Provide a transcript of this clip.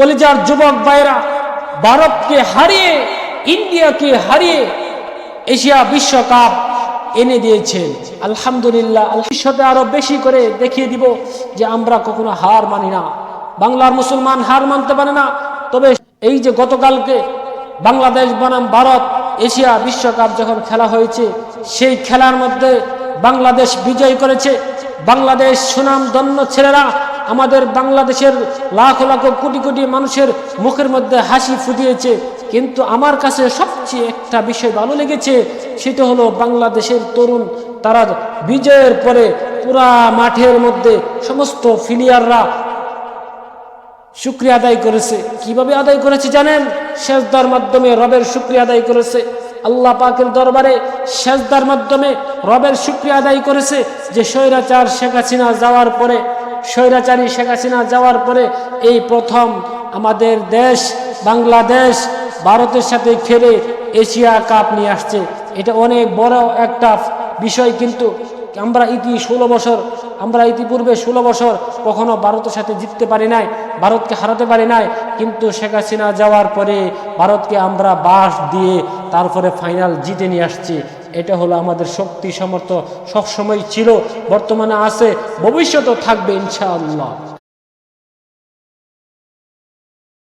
কলেজার যুবক ভাইরা ভারতকে হারিয়ে, ইন্ডিয়াকে হারিয়ে এশিয়া বিশ্বকাপ এনে দিয়েছেন আলহামদুলিল্লাহ ভবিষ্যতে আরও বেশি করে দেখিয়ে দিব যে আমরা কখনো হার মানি না। বাংলার মুসলমান হার মানতে পারে না। তবে এই যে গতকালকে বাংলাদেশ বনাম ভারত এশিয়া বিশ্বকাপ যখন খেলা হয়েছে, সেই খেলার মধ্যে বাংলাদেশ বিজয় করেছে। বাংলাদেশ সুনাম দন্য ছেলেরা আমাদের বাংলাদেশের লাখ লাখ কোটি কোটি মানুষের মুখের মধ্যে হাসি ফুটিয়েছে। কিন্তু আমার কাছে সবচেয়ে একটা বিষয় ভালো লেগেছে, সেটা হলো বাংলাদেশের তরুণ, তারা বিজয়ের পরে পুরা মাঠের মধ্যে সমস্ত ফিলিয়াররা শুক্রিয়া আদায় করেছে। কীভাবে আদায় করেছে জানেন? সেজদার মাধ্যমে রবের শুক্রিয়া আদায় করেছে। আল্লাহ পাকের দরবারে সেজদার মাধ্যমে রবের শুক্রিয়া আদায় করেছে যে স্বৈরাচার শেখ হাসিনা যাওয়ার পরে স্বৈরাচারী শেখ হাসিনা যাওয়ার পরে এই প্রথম আমাদের দেশ, বাংলাদেশ, ভারতের সাথে খেলে এশিয়া কাপ নিয়ে আসছে। এটা অনেক বড় একটা বিষয় কিন্তু আমরা ইতি ষোলো বছর, আমরা ইতিপূর্বে ষোলো বছর কখনো ভারতের সাথে জিততে পারি নাই, ভারতকে হারাতে পারি নাই, কিন্তু শেখ হাসিনা যাওয়ার পরে ভারতকে আমরা বাস দিয়ে তারপরে ফাইনাল জিতে নিয়ে আসছি। এটা হলো আমাদের শক্তি সামর্থ্য সবসময় ছিল বর্তমানে আছে ভবিষ্যতেও থাকবে ইনশাআল্লাহ।